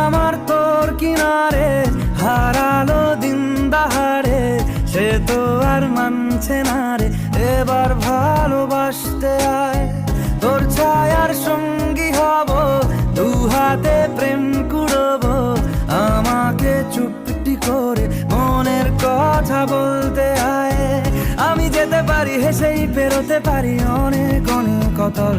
আমার তোর কিনারে, হারালো দিন দাহারে, সে তো আর মানছে না রে। এবার ভালোবাসতে আয়, তোর ছায়ার সঙ্গী হব, দু হাতে প্রেম কুড়ব, আমাকে চুপটি করে মনের কথা বলতে আয়। আমি যেতে পারি, হেসেই পেরোতে পারি, অনেক অনেক কতল